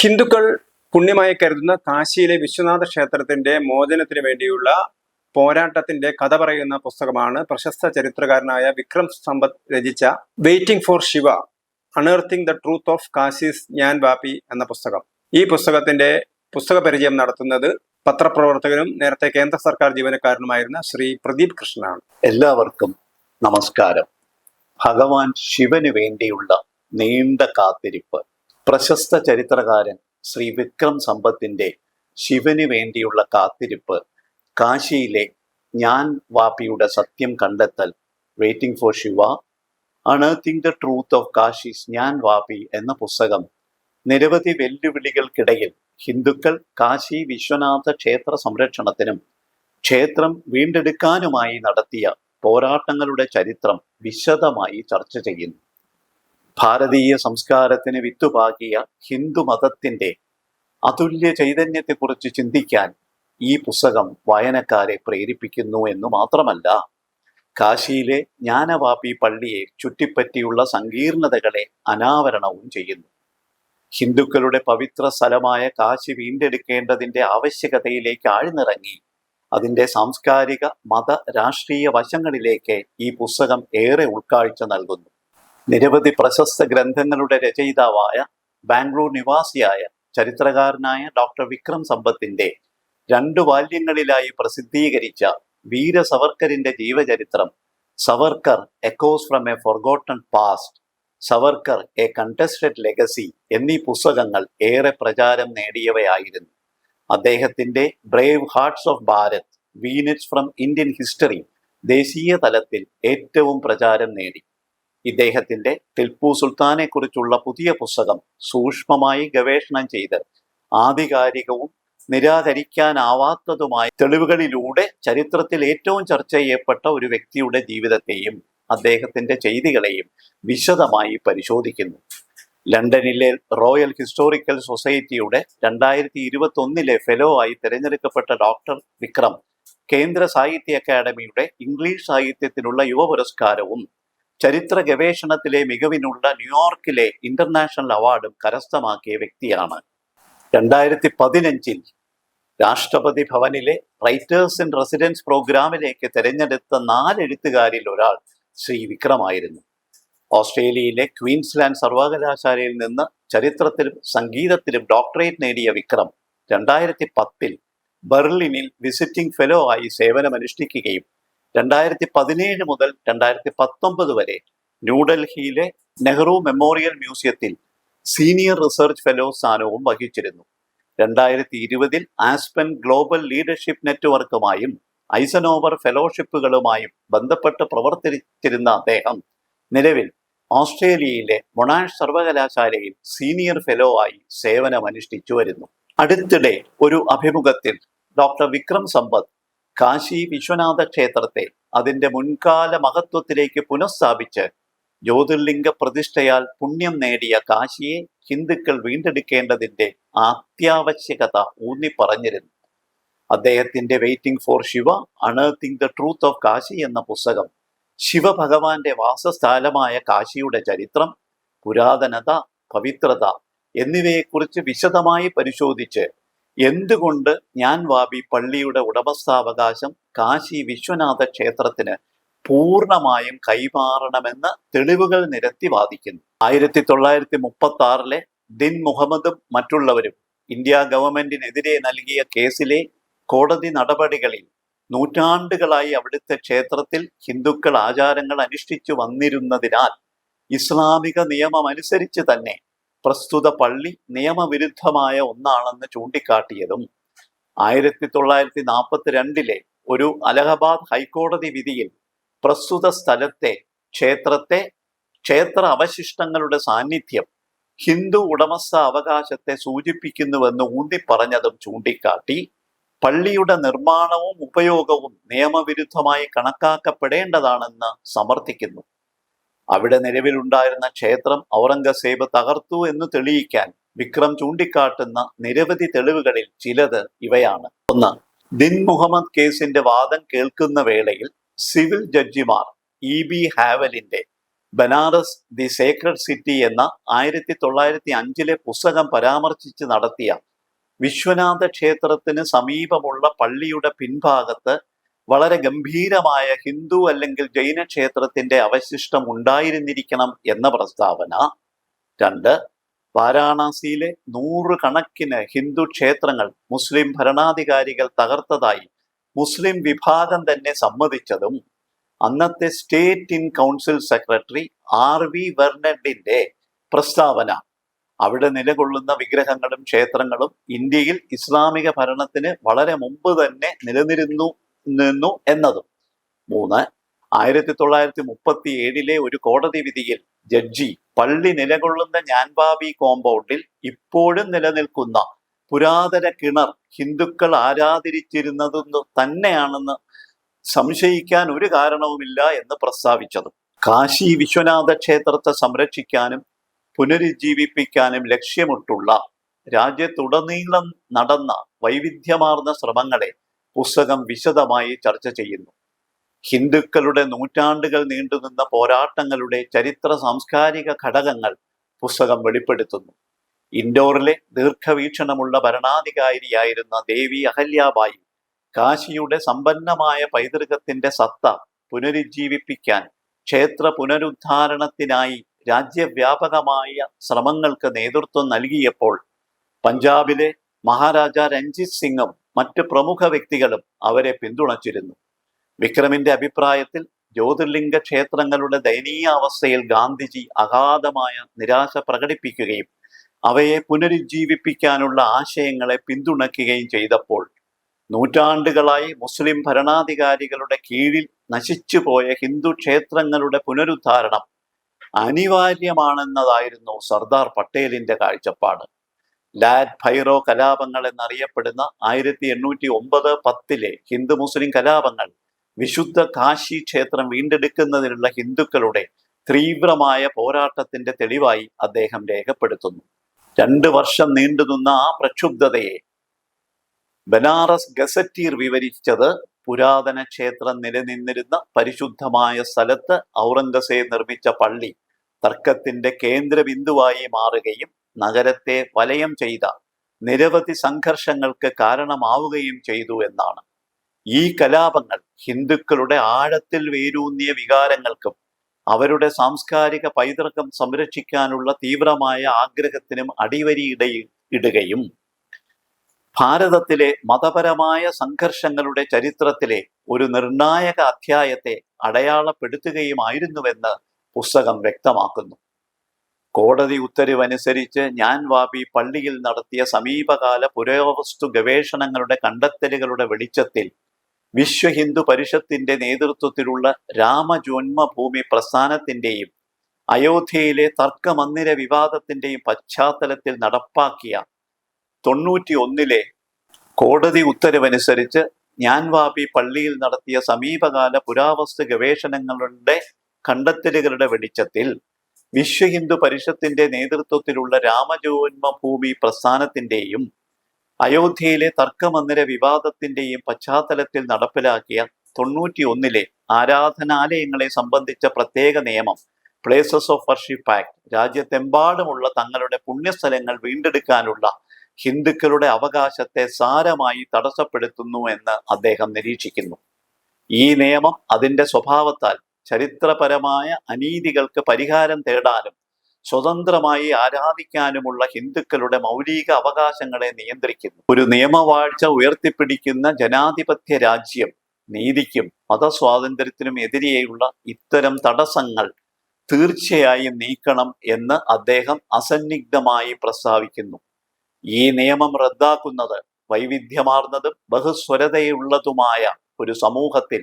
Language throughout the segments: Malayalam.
ഹിന്ദുക്കൾ പുണ്യമായി കരുതുന്ന കാശിയിലെ വിശ്വനാഥ ക്ഷേത്രത്തിന്റെ മോചനത്തിന് വേണ്ടിയുള്ള പോരാട്ടത്തിന്റെ കഥ പറയുന്ന പുസ്തകമാണ് പ്രശസ്ത ചരിത്രകാരനായ വിക്രം സമ്പത്ത് രചിച്ച waiting for Shiva unearthing the truth of Kashi's Gyanvapi എന്ന പുസ്തകം. ഈ പുസ്തകത്തിന്റെ പുസ്തക പരിചയം നടത്തുന്നത് പത്രപ്രവർത്തകനും നേരത്തെ കേന്ദ്ര സർക്കാർ ജീവനക്കാരനുമായിരുന്ന ശ്രീ പ്രദീപ് കൃഷ്ണനാണ്. എല്ലാവർക്കും നമസ്കാരം. ഭഗവാൻ ശിവന് വേണ്ടിയുള്ള നീണ്ട കാത്തിരിപ്പ്. പ്രശസ്ത ചരിത്രകാരൻ ശ്രീ വിക്രം സമ്പത്തിന്റെ ശിവന് വേണ്ടിയുള്ള കാത്തിരിപ്പ്. കാശിയിലെ ഞാൻ വാപ്പിയുടെ സത്യം കണ്ടെത്തൽ. Waiting for Shiva. Unearthing the truth of Kashi's Gyanvapi എന്ന പുസ്തകം. നിരവധി വെല്ലുവിളികൾക്കിടയിൽ ഹിന്ദുക്കൾ കാശി വിശ്വനാഥ ക്ഷേത്ര സംരക്ഷണത്തിനും ക്ഷേത്രം വീണ്ടെടുക്കാനുമായി നടത്തിയ പോരാട്ടങ്ങളുടെ ചരിത്രം വിശദമായി ചർച്ച ചെയ്യുന്നു. ഭാരതീയ സംസ്കാരത്തിന് വിത്തുപാകിയ ഹിന്ദു മതത്തിന്റെ അതുല്യ ചൈതന്യത്തെക്കുറിച്ച് ചിന്തിക്കാൻ ഈ പുസ്തകം വായനക്കാരെ പ്രേരിപ്പിക്കുന്നു എന്ന് മാത്രമല്ല കാശിയിലെ ജ്ഞാനവാപി പള്ളിയെ ചുറ്റിപ്പറ്റിയുള്ള സങ്കീർണതകളെ അനാവരണവും ചെയ്യുന്നു. ഹിന്ദുക്കളുടെ പവിത്ര സ്ഥലമായ കാശി വീണ്ടെടുക്കേണ്ടതിന്റെ ആവശ്യകതയിലേക്ക് ആഴ്ന്നിറങ്ങി അതിന്റെ സാംസ്കാരിക മത രാഷ്ട്രീയ വശങ്ങളിലേക്ക് ഈ പുസ്തകം ഏറെ ഉൾക്കാഴ്ച നൽകുന്നു. നിരവധി പ്രശസ്ത ഗ്രന്ഥങ്ങളുടെ രചയിതാവായ ബാംഗ്ലൂർ നിവാസിയായ ചരിത്രകാരനായ ഡോക്ടർ വിക്രം സമ്പത്തിന്റെ രണ്ടു ബാല്യങ്ങളിലായി പ്രസിദ്ധീകരിച്ച വീര സവർക്കറിന്റെ ജീവചരിത്രം Savarkar echoes from a forgotten past Savarkar a contested legacy എന്നീ പുസ്തകങ്ങൾ ഏറെ പ്രചാരം നേടിയവയായിരുന്നു. അദ്ദേഹത്തിന്റെ brave hearts of Bharat vignettes from Indian history ദേശീയ തലത്തിൽ ഏറ്റവും പ്രചാരം നേടി. ഇദ്ദേഹത്തിന്റെ ടിൽപ്പു സുൽത്താനെ കുറിച്ചുള്ള പുതിയ പുസ്തകം സൂക്ഷ്മമായി ഗവേഷണം ചെയ്ത് ആധികാരികവും നിരാകരിക്കാനാവാത്തതുമായ തെളിവുകളിലൂടെ ചരിത്രത്തിൽ ഏറ്റവും ചർച്ച ചെയ്യപ്പെട്ട ഒരു വ്യക്തിയുടെ ജീവിതത്തെയും അദ്ദേഹത്തിന്റെ ചെയ്തികളെയും വിശദമായി പരിശോധിക്കുന്നു. ലണ്ടനിലെ റോയൽ ഹിസ്റ്റോറിക്കൽ സൊസൈറ്റിയുടെ രണ്ടായിരത്തി ഇരുപത്തി ഒന്നിലെ ഫെലോ ആയി തിരഞ്ഞെടുക്കപ്പെട്ട ഡോക്ടർ വിക്രം കേന്ദ്ര സാഹിത്യ അക്കാദമിയുടെ ഇംഗ്ലീഷ് സാഹിത്യത്തിനുള്ള യുവ പുരസ്കാരവും ചരിത്ര ഗവേഷണത്തിലെ മികവിനുള്ള ന്യൂയോർക്കിലെ ഇന്റർനാഷണൽ അവാർഡും കരസ്ഥമാക്കിയ വ്യക്തിയാണ്. രണ്ടായിരത്തി പതിനഞ്ചിൽ രാഷ്ട്രപതി ഭവനിലെ റൈറ്റേഴ്സ് ഇൻ റെസിഡൻസ് പ്രോഗ്രാമിലേക്ക് തിരഞ്ഞെടുത്ത നാല് എഴുത്തുകാരിൽ ഒരാൾ ശ്രീ വിക്രമായിരുന്നു ഓസ്ട്രേലിയയിലെ ക്വീൻസ്ലാൻഡ് സർവകലാശാലയിൽ നിന്ന് ചരിത്രത്തിലും സംഗീതത്തിലും ഡോക്ടറേറ്റ് നേടിയ വിക്രം രണ്ടായിരത്തി പത്തിൽ ബെർലിനിൽ വിസിറ്റിംഗ് ഫെലോ ആയി സേവനമനുഷ്ഠിക്കുകയും രണ്ടായിരത്തി പതിനേഴ് മുതൽ രണ്ടായിരത്തി പത്തൊമ്പത് വരെ ന്യൂഡൽഹിയിലെ നെഹ്റു മെമ്മോറിയൽ മ്യൂസിയത്തിൽ സീനിയർ റിസർച്ച് ഫെലോ സ്ഥാനവും വഹിച്ചിരുന്നു. രണ്ടായിരത്തി ഇരുപതിൽ ആസ്പെൻ ഗ്ലോബൽ ലീഡർഷിപ്പ് നെറ്റ്വർക്കുമായും ഐസനോവർ ഫെലോഷിപ്പുകളുമായും ബന്ധപ്പെട്ട് പ്രവർത്തിച്ചിരുന്ന അദ്ദേഹം നിലവിൽ ഓസ്ട്രേലിയയിലെ മൊണാഷ് സർവകലാശാലയിൽ സീനിയർ ഫെലോ ആയി സേവനമനുഷ്ഠിച്ചു വരുന്നു. അടുത്തിടെ ഒരു അഭിമുഖത്തിൽ ഡോക്ടർ വിക്രം സമ്പത്ത് കാശി വിശ്വനാഥ ക്ഷേത്രത്തെ അതിന്റെ മുൻകാല മഹത്വത്തിലേക്ക് പുനഃസ്ഥാപിച്ച് ജ്യോതിർലിംഗ പ്രതിഷ്ഠയാൽ പുണ്യം നേടിയ കാശിയെ ഹിന്ദുക്കൾ വീണ്ടെടുക്കേണ്ടതിന്റെ അത്യാവശ്യകത ഊന്നിപ്പറഞ്ഞിരുന്നു. അദ്ദേഹത്തിന്റെ waiting for Shiva unearthing the truth of Kashi എന്ന പുസ്തകം ശിവഭഗവാന്റെ വാസസ്ഥലമായ കാശിയുടെ ചരിത്രം പുരാതനത പവിത്രത എന്നിവയെക്കുറിച്ച് വിശദമായി പരിശോധിച്ച് എന്തുകൊണ്ട് ഞാൻ വാബി പള്ളിയുടെ ഉടമസ്ഥാവകാശം കാശി വിശ്വനാഥ ക്ഷേത്രത്തിന് പൂർണമായും കൈമാറണമെന്ന് തെളിവുകൾ നിരത്തി വാദിക്കുന്നു. ആയിരത്തി തൊള്ളായിരത്തി മുപ്പത്തി ആറിലെ ദിൻ മുഹമ്മദും മറ്റുള്ളവരും ഇന്ത്യ ഗവൺമെന്റിനെതിരെ നൽകിയ കേസിലെ കോടതി നടപടികളിൽ നൂറ്റാണ്ടുകളായി അവിടുത്തെ ക്ഷേത്രത്തിൽ ഹിന്ദുക്കൾ ആചാരങ്ങൾ അനുഷ്ഠിച്ചു വന്നിരുന്നതിനാൽ ഇസ്ലാമിക നിയമം അനുസരിച്ച് തന്നെ പ്രസ്തുത പള്ളി നിയമവിരുദ്ധമായ ഒന്നാണെന്ന് ചൂണ്ടിക്കാട്ടിയതും ആയിരത്തി തൊള്ളായിരത്തി നാൽപ്പത്തി രണ്ടിലെ ഒരു അലഹബാദ് ഹൈക്കോടതി വിധിയിൽ പ്രസ്തുത സ്ഥലത്തെ ക്ഷേത്രത്തെ ക്ഷേത്ര അവശിഷ്ടങ്ങളുടെ സാന്നിധ്യം ഹിന്ദു ഉടമസ്ഥ അവകാശത്തെ സൂചിപ്പിക്കുന്നുവെന്ന് ഊന്നിപ്പറഞ്ഞതും ചൂണ്ടിക്കാട്ടി പള്ളിയുടെ നിർമ്മാണവും ഉപയോഗവും നിയമവിരുദ്ധമായി കണക്കാക്കപ്പെടേണ്ടതാണെന്ന് സമർത്ഥിക്കുന്നു. അവിടെ നിലവിലുണ്ടായിരുന്ന ക്ഷേത്രം ഔറംഗസേബ് തകർത്തു എന്ന് തെളിയിക്കാൻ വിക്രം ചൂണ്ടിക്കാട്ടുന്ന നിരവധി തെളിവുകളിൽ ചിലത് ഇവയാണ്. ഒന്ന് ദിൻ മുഹമ്മദ് കേസിന്റെ വാദം കേൾക്കുന്ന വേളയിൽ സിവിൽ ജഡ്ജിമാർ ഇ ബി ഹാവലിന്റെ ബനാറസ് ദി സേക്രഡ് സിറ്റി എന്ന ആയിരത്തി തൊള്ളായിരത്തി അഞ്ചിലെ പുസ്തകം പരാമർശിച്ച് നടത്തിയ വിശ്വനാഥ ക്ഷേത്രത്തിന് സമീപമുള്ള പള്ളിയുടെ പിൻഭാഗത്ത് വളരെ ഗംഭീരമായ ഹിന്ദു അല്ലെങ്കിൽ ജൈന ക്ഷേത്രത്തിന്റെ അവശിഷ്ടം ഉണ്ടായിരുന്നിരിക്കണം എന്ന പ്രസ്താവന. രണ്ട് വാരാണസിയിലെ നൂറുകണക്കിന് ഹിന്ദു ക്ഷേത്രങ്ങൾ മുസ്ലിം ഭരണാധികാരികൾ തകർത്തതായി മുസ്ലിം വിഭാഗം തന്നെ സമ്മതിച്ചതും അന്നത്തെ state in council secretary R V വെർണഡിന്റെ പ്രസ്താവന. അവിടെ നിലകൊള്ളുന്ന വിഗ്രഹങ്ങളും ക്ഷേത്രങ്ങളും ഇന്ത്യയിൽ ഇസ്ലാമിക ഭരണത്തിന് വളരെ മുമ്പ് തന്നെ നിലനിരുന്നു നിന്നു എന്നതും. മൂന്ന് ആയിരത്തി തൊള്ളായിരത്തി മുപ്പത്തി ഏഴിലെ ഒരു കോടതി വിധിയിൽ ജഡ്ജി പള്ളി നിലകൊള്ളുന്ന ഞാൻബാബി കോമ്പൗണ്ടിൽ ഇപ്പോഴും നിലനിൽക്കുന്ന പുരാതന കിണർ ഹിന്ദുക്കൾ ആരാധിച്ചിരുന്നതെന്ന് തന്നെയാണെന്ന് സംശയിക്കാൻ ഒരു കാരണവുമില്ല എന്ന് പ്രസ്താവിച്ചതും. കാശി വിശ്വനാഥ ക്ഷേത്രത്തെ സംരക്ഷിക്കാനും പുനരുജ്ജീവിപ്പിക്കാനും ലക്ഷ്യമിട്ടുള്ള രാജ്യത്തുടനീളം നടന്ന വൈവിധ്യമാർന്ന ശ്രമങ്ങളെ പുസ്തകം വിശദമായി ചർച്ച ചെയ്യുന്നു. ഹിന്ദുക്കളുടെ നൂറ്റാണ്ടുകൾ നീണ്ടുനിന്ന പോരാട്ടങ്ങളുടെ ചരിത്ര സാംസ്കാരിക ഘടകങ്ങൾ പുസ്തകം വെളിപ്പെടുത്തുന്നു. ഇൻഡോറിലെ ദീർഘവീക്ഷണമുള്ള ഭരണാധികാരിയായിരുന്ന ദേവി അഹല്യാബായി കാശിയുടെ സമ്പന്നമായ പൈതൃകത്തിന്റെ സത്ത പുനരുജ്ജീവിപ്പിക്കാൻ ക്ഷേത്ര പുനരുദ്ധാരണത്തിനായി രാജ്യവ്യാപകമായ ശ്രമങ്ങൾക്ക് നേതൃത്വം നൽകിയപ്പോൾ പഞ്ചാബിലെ മഹാരാജ രഞ്ജിത് സിംഗും മറ്റ് പ്രമുഖ വ്യക്തികളും അവരെ പിന്തുണച്ചിരുന്നു. വിക്രമിന്റെ അഭിപ്രായത്തിൽ ജ്യോതിർലിംഗ ക്ഷേത്രങ്ങളുടെ ദയനീയ അവസ്ഥയിൽ ഗാന്ധിജി അഗാധമായ നിരാശ പ്രകടിപ്പിക്കുകയും അവയെ പുനരുജ്ജീവിപ്പിക്കാനുള്ള ആശയങ്ങളെ പിന്തുണയ്ക്കുകയും ചെയ്തപ്പോൾ നൂറ്റാണ്ടുകളായി മുസ്ലിം ഭരണാധികാരികളുടെ കീഴിൽ നശിച്ചുപോയ ഹിന്ദു ക്ഷേത്രങ്ങളുടെ പുനരുദ്ധാരണം അനിവാര്യമാണെന്നതായിരുന്നു സർദാർ പട്ടേലിന്റെ കാഴ്ചപ്പാട്. ലാഡ് ഭൈറോ കലാപങ്ങൾ എന്നറിയപ്പെടുന്ന ആയിരത്തി എണ്ണൂറ്റി ഒമ്പത് പത്തിലെ ഹിന്ദു മുസ്ലിം കലാപങ്ങൾ വിശുദ്ധ കാശി ക്ഷേത്രം വീണ്ടെടുക്കുന്നതിനുള്ള ഹിന്ദുക്കളുടെ തീവ്രമായ പോരാട്ടത്തിന്റെ തെളിവായി അദ്ദേഹം രേഖപ്പെടുത്തുന്നു. രണ്ട് വർഷം നീണ്ടുനിന്ന ആ പ്രക്ഷുബ്ധതയെ ബനാറസ് ഗസറ്റീർ വിവരിച്ചത് പുരാതന ക്ഷേത്രം നിലനിന്നിരുന്ന പരിശുദ്ധമായ സ്ഥലത്ത് ഔറംഗസേബ് നിർമ്മിച്ച പള്ളി തർക്കത്തിന്റെ കേന്ദ്രബിന്ദുവായി മാറുകയും നഗരത്തെ വലയം ചെയ്ത നിരവധി സംഘർഷങ്ങൾക്ക് കാരണമാവുകയും ചെയ്തു എന്നാണ്. ഈ കലാപങ്ങൾ ഹിന്ദുക്കളുടെ ആഴത്തിൽ വേരൂന്നിയ വികാരങ്ങൾക്കും അവരുടെ സാംസ്കാരിക പൈതൃകം സംരക്ഷിക്കാനുള്ള തീവ്രമായ ആഗ്രഹത്തിനും അടിവരിയിട ഇടുകയും ഭാരതത്തിലെ മതപരമായ സംഘർഷങ്ങളുടെ ചരിത്രത്തിലെ ഒരു നിർണായക അധ്യായത്തെ അടയാളപ്പെടുത്തുകയുമായിരുന്നുവെന്ന് പുസ്തകം വ്യക്തമാക്കുന്നു. കോടതി ഉത്തരവനുസരിച്ച് ഞാൻ വാബി പള്ളിയിൽ നടത്തിയ സമീപകാല പുരാവസ്തു ഗവേഷണങ്ങളുടെ കണ്ടെത്തലുകളുടെ വെളിച്ചത്തിൽ വിശ്വ ഹിന്ദു പരിഷത്തിന്റെ നേതൃത്വത്തിലുള്ള രാമജന്മഭൂമി പ്രസ്ഥാനത്തിന്റെയും അയോധ്യയിലെ തർക്കമന്ദിര വിവാദത്തിന്റെയും പശ്ചാത്തലത്തിൽ നടപ്പാക്കിയ തൊണ്ണൂറ്റി ഒന്നിലെ കോടതി ഉത്തരവനുസരിച്ച് ഞാൻവാബി പള്ളിയിൽ നടത്തിയ സമീപകാല പുരാവസ്തു ഗവേഷണങ്ങളുടെ കണ്ടെത്തലുകളുടെ വെളിച്ചത്തിൽ വിശ്വ ഹിന്ദു പരിഷത്തിന്റെ നേതൃത്വത്തിലുള്ള രാമജന്മഭൂമി പ്രസ്ഥാനത്തിന്റെയും അയോധ്യയിലെ തർക്കമന്ദിര വിവാദത്തിന്റെയും പശ്ചാത്തലത്തിൽ നടപ്പിലാക്കിയ തൊണ്ണൂറ്റി ഒന്നിലെ ആരാധനാലയങ്ങളെ സംബന്ധിച്ച പ്രത്യേക നിയമം പ്ലേസസ് ഓഫ് വർഷിപ്പ് ആക്ട് രാജ്യത്തെമ്പാടുമുള്ള തങ്ങളുടെ പുണ്യസ്ഥലങ്ങൾ വീണ്ടെടുക്കാനുള്ള ഹിന്ദുക്കളുടെ അവകാശത്തെ സാരമായി തടസ്സപ്പെടുത്തുന്നു എന്ന് അദ്ദേഹം നിരീക്ഷിക്കുന്നു. ഈ നിയമം അതിന്റെ സ്വഭാവത്താൽ ചരിത്രപരമായ അനീതികൾക്ക് പരിഹാരം തേടാനും സ്വതന്ത്രമായി ആരാധിക്കാനുമുള്ള ഹിന്ദുക്കളുടെ മൗലിക അവകാശങ്ങളെ നിയന്ത്രിക്കുന്നു. ഒരു നിയമവാഴ്ച ഉയർത്തിപ്പിടിക്കുന്ന ജനാധിപത്യ രാജ്യം നീതിക്കും മതസ്വാതന്ത്ര്യത്തിനും എതിരെയുള്ള ഇത്തരം തടസ്സങ്ങൾ തീർച്ചയായും നീക്കണം എന്ന് അദ്ദേഹം അസന്നിഗ്ധമായി പ്രസ്താവിക്കുന്നു. ഈ നിയമം റദ്ദാക്കുന്നത് വൈവിധ്യമാർന്നതും ബഹുസ്വരതയുള്ളതുമായ ഒരു സമൂഹത്തിൽ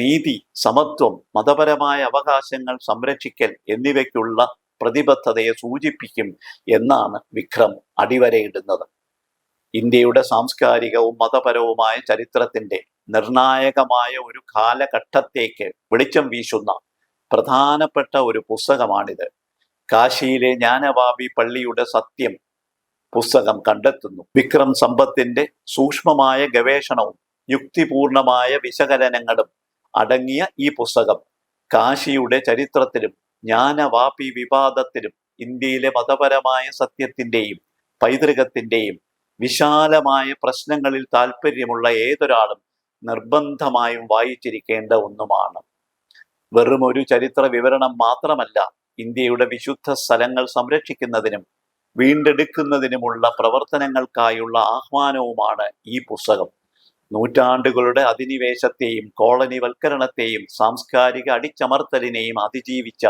നീതി സമത്വം മതപരമായ അവകാശങ്ങൾ സംരക്ഷിക്കൽ എന്നിവയ്ക്കുള്ള പ്രതിബദ്ധതയെ സൂചിപ്പിക്കും എന്നാണ് വിക്രം അടിവരയിടുന്നത്. ഇന്ത്യയുടെ സാംസ്കാരികവും മതപരവുമായ ചരിത്രത്തിന്റെ നിർണായകമായ ഒരു കാലഘട്ടത്തേക്ക് വെളിച്ചം വീശുന്ന പ്രധാനപ്പെട്ട ഒരു പുസ്തകമാണിത്. കാശിയിലെ ജ്ഞാനവാബി പള്ളിയുടെ സത്യം പുസ്തകം കണ്ടെത്തുന്നു. വിക്രം സമ്പത്തിന്റെ സൂക്ഷ്മമായ ഗവേഷണവും യുക്തിപൂർണമായ വിശകലനങ്ങളും അടങ്ങിയ ഈ പുസ്തകം. കാശിയുടെ ചരിത്രത്തിലും ജ്ഞാനവാപി വിവാദത്തിലും ഇന്ത്യയിലെ മതപരമായ സത്യത്തിന്റെയും പൈതൃകത്തിന്റെയും വിശാലമായ പ്രശ്നങ്ങളിൽ താല്പര്യമുള്ള ഏതൊരാളും നിർബന്ധമായും വായിച്ചിരിക്കേണ്ട ഒന്നുമാണ്. വെറും ഒരു ചരിത്ര വിവരണം മാത്രമല്ല ഇന്ത്യയുടെ വിശുദ്ധ സ്ഥലങ്ങൾ സംരക്ഷിക്കുന്നതിനും വീണ്ടെടുക്കുന്നതിനുമുള്ള പ്രവർത്തനങ്ങൾക്കായുള്ള ആഹ്വാനവുമാണ് ഈ പുസ്തകം. നൂറ്റാണ്ടുകളുടെ അധിനിവേശത്തെയും കോളനിവൽക്കരണത്തെയും സാംസ്കാരിക അടിച്ചമർത്തലിനെയും അതിജീവിച്ച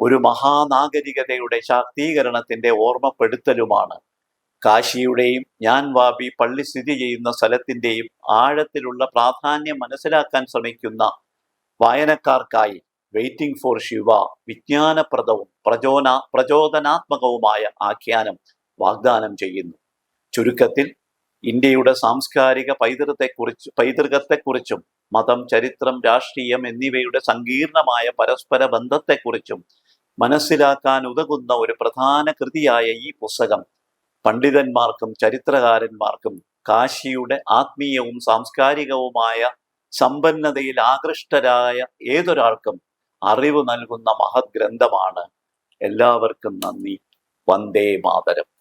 ഒരു മഹാനാഗരികതയുടെ ശാക്തീകരണത്തിന്റെ ഓർമ്മപ്പെടുത്തലുമാണ്. കാശിയുടെയും ഞാൻ വാബി പള്ളി സ്ഥിതി ചെയ്യുന്ന സ്ഥലത്തിന്റെയും ആഴത്തിലുള്ള പ്രാധാന്യം മനസ്സിലാക്കാൻ ശ്രമിക്കുന്ന വായനക്കാർക്കായി വെയിറ്റിംഗ് ഫോർ ശിവ വിജ്ഞാനപ്രദവും പ്രചോന പ്രചോദനാത്മകവുമായ ആഖ്യാനം വാഗ്ദാനം ചെയ്യുന്നു. ചുരുക്കത്തിൽ ഇന്ത്യയുടെ സാംസ്കാരിക പൈതൃകത്തെക്കുറിച്ച് പൈതൃകത്തെക്കുറിച്ചും മതം ചരിത്രം രാഷ്ട്രീയം എന്നിവയുടെ സങ്കീർണമായ പരസ്പര ബന്ധത്തെക്കുറിച്ചും മനസ്സിലാക്കാൻ ഉതകുന്ന ഒരു പ്രധാന കൃതിയായ ഈ പുസ്തകം. പണ്ഡിതന്മാർക്കും ചരിത്രകാരന്മാർക്കും കാശിയുടെ ആത്മീയവും സാംസ്കാരികവുമായ സമ്പന്നതയിൽ ആകൃഷ്ടരായ ഏതൊരാൾക്കും അറിവ് നൽകുന്ന മഹത് ഗ്രന്ഥമാണ്. എല്ലാവർക്കും നന്ദി. വന്ദേ മാതരം.